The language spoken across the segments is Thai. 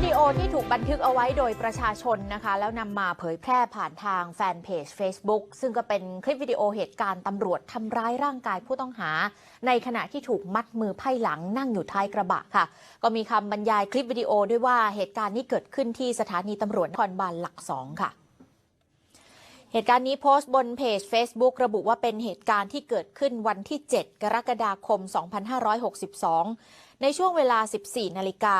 วิดีโอที่ถูกบันทึกเอาไว้โดยประชาชนนะคะ แล้วนำมาเผยแพร่ผ่านทางแฟนเพจ Facebook ซึ่งก็เป็นคลิปวิดีโอเหตุการณ์ตำรวจทำร้ายร่างกายผู้ต้องหา ในขณะที่ถูกมัดมือไพ่หลังนั่งอยู่ท้ายกระบะค่ะ ก็มีคำบรรยายคลิปวิดีโอด้วยว่าเหตุการณ์นี้เกิดขึ้นที่สถานีตำรวจนครบาลหลักสองค่ะเหตุการณ์นี้โพสต์บนเพจ Facebook ระบุว่าเป็นเหตุการณ์ที่เกิดขึ้นวันที่ 7 กรกฎาคม 2562 ในช่วงเวลา 14 นาฬิกา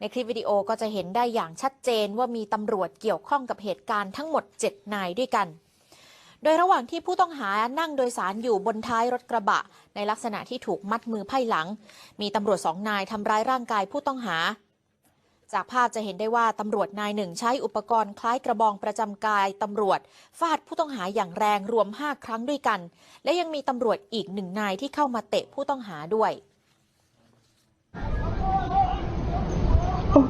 ในคลิปวิดีโอก็จะเห็นได้อย่างชัดเจนว่ามีตำรวจเกี่ยวข้องกับเหตุการณ์ทั้งหมด 7 นายด้วยกัน โดยระหว่างที่ผู้ต้องหานั่งโดยสารอยู่บนท้ายรถกระบะ ในลักษณะที่ถูกมัดมือไพ่หลัง มีตำรวจสองนายทำร้ายร่างกายผู้ต้องหา จากภาพจะเห็นได้ว่าตำรวจนายหนึ่งใช้อุปกรณ์คล้ายกระบองประจำกายตำรวจ ฟาดผู้ต้องหาอย่างแรงรวม 5 ครั้งด้วยกัน และยังมีตำรวจอีกหนึ่งนายที่เข้ามาเตะผู้ต้องหาด้วย โอ้ย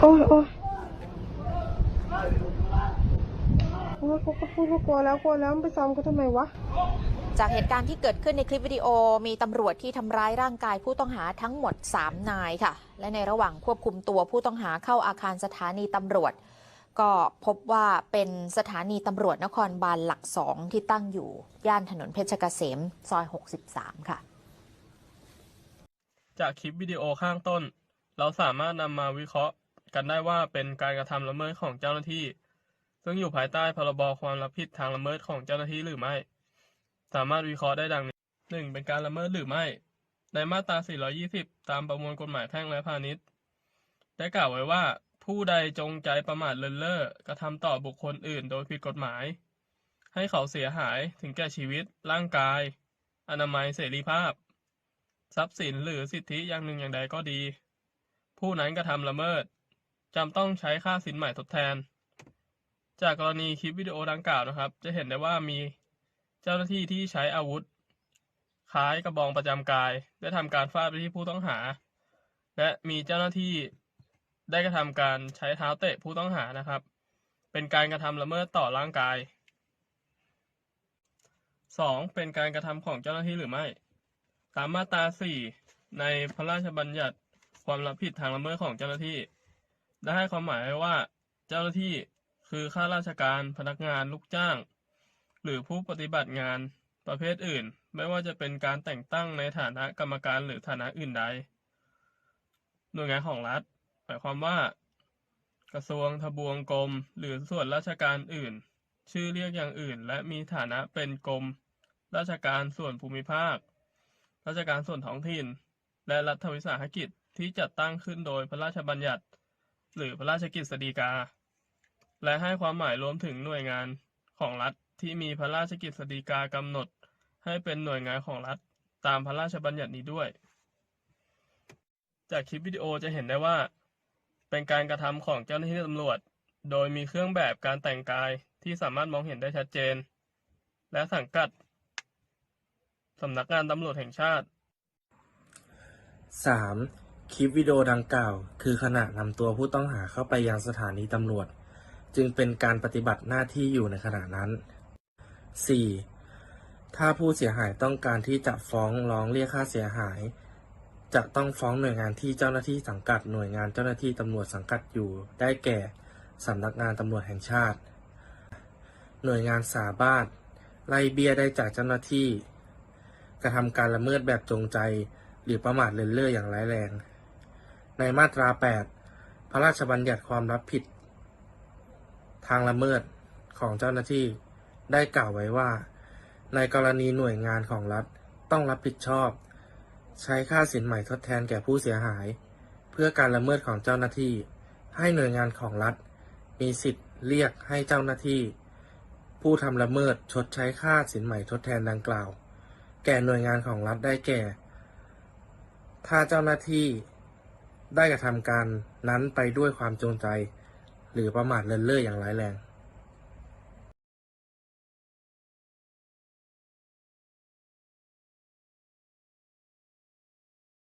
โอ้ยโอ้ยเขาก็พูดว่ากลัวแล้วกลัวแล้วมันไปซ้อมเขาทำไมวะ จากเหตุการณ์ที่เกิดขึ้นในคลิปวิดีโอมีตำรวจที่ทำร้ายร่างกายผู้ต้องหาทั้งหมด 3 นายค่ะ และในระหว่างควบคุมตัวผู้ต้องหาเข้าอาคารสถานีตำรวจ ก็พบว่าเป็นสถานีตำรวจนครบาลหลักสองที่ตั้งอยู่ ย่านถนนเพชรเกษม ซอย 63 ค่ะ จากคลิปวิดีโอข้างต้น เราสามารถนำมาวิเคราะห์กันได้ว่าเป็นการกระทำละเมิดของเจ้าหน้าที่ ซึ่งอยู่ภายใต้พรบความรับผิดทางละเมิดของเจ้าหน้าที่หรือไม่ สามารถวิเคราะห์ได้ดังนี้หนึ่งเป็นการละเมิดหรือไม่ ในมาตรา 420 ตามประมวลกฎหมายแพ่งและพาณิชย์ ได้กล่าวไว้ว่า ผู้ใดจงใจประมาทเลินเล่อกระทำต่อบุคคลอื่น โดยผิดกฎหมาย ให้เขาเสียหายถึงแก่ชีวิต ร่างกาย อนามัย เสรีภาพ ทรัพย์สินหรือสิทธิอย่างหนึ่งอย่างใดก็ดี ผู้นั้นกระทำละเมิดจำต้องใช้ค่าสินใหม่ทดแทน จากกรณีคลิปวิดีโอดังกล่าวนะครับ จะเห็นได้ว่ามีเจ้าหน้าที่ที่ใช้อาวุธคล้ายกระบองประจำกาย ได้ทำการฟาดไปที่ผู้ต้องหา และมีเจ้าหน้าที่ได้กระทำการใช้เท้าเตะผู้ต้องหานะครับ เป็นการกระทำละเมิดต่อร่างกาย 2. เป็นการกระทำของเจ้าหน้าที่หรือไม่ ตามมาตรา4ในพระราชบัญญัติความรับผิดทางละเมิดของเจ้าหน้าที่ ได้ให้ความหมายไว้ว่าเจ้าหน้าที่คือข้าราชการพนักงานลูกจ้าง หรือผู้ปฏิบัติงานประเภทอื่น ไม่ว่าจะเป็นการแต่งตั้งในฐานะกรรมการหรือฐานะอื่นใด หน่วยงานของรัฐหมายความว่า กระทรวงทบวงกรมหรือส่วนราชการอื่น ชื่อเรียกอย่างอื่น และมีฐานะเป็นกรมราชการส่วนภูมิภาค ราชการส่วนท้องถิ่น และรัฐวิสาหกิจที่จัดตั้งขึ้นโดยพระราชบัญญัติ หรือพระราชกฤษฎีกา และให้ความหมายรวมถึงหน่วยงานของรัฐที่มีพระราชกฤษฎีกากำหนด ให้เป็นหน่วยงานของรัฐตามพระราชบัญญัตินี้ด้วย จากคลิปวิดีโอจะเห็นได้ว่า เป็นการกระทำของเจ้าหน้าที่ตำรวจ โดยมีเครื่องแบบการแต่งกายที่สามารถมองเห็นได้ชัดเจน และสังกัด สำนักงานตำรวจแห่งชาติ 3. คลิปวิดีโอดังกล่าว คือขณะนำตัวผู้ต้องหาเข้าไปยังสถานีตำรวจ จึงเป็นการปฏิบัติหน้าที่อยู่ในขณะนั้น 4. ถ้าผู้เสียหายต้องการที่จะฟ้องร้องเรียกค่าเสียหาย จะต้องฟ้องหน่วยงานที่เจ้าหน้าที่สังกัดหน่วยงานเจ้าหน้าที่ตำรวจสังกัดอยู่ ได้แก่สำนักงานตำรวจแห่งชาติ หน่วยงานสาบานไล่เบี้ยได้จากเจ้าหน้าที่ กระทำการละเมิดแบบจงใจ หรือประมาทเลินเล่ออย่างร้ายแรง ในมาตรา 8 พระราชบัญญัติความรับผิด ทางละเมิดของเจ้าหน้าที่ได้กล่าวไว้ว่า ในกรณีหน่วยงานของรัฐต้องรับผิดชอบ ใช้ค่าสินใหม่ทดแทนแก่ผู้เสียหาย เพื่อการละเมิดของเจ้าหน้าที่ ให้หน่วยงานของรัฐ มีสิทธิ์เรียกให้เจ้าหน้าที่ ผู้ทำละเมิดชดใช้ค่าสินใหม่ทดแทนดังกล่าว แก่หน่วยงานของรัฐได้แก่ ถ้าเจ้าหน้าที่ได้กระทำการนั้นไปด้วยความจงใจ หรือประมาทเลินเล่ออย่างร้ายแรง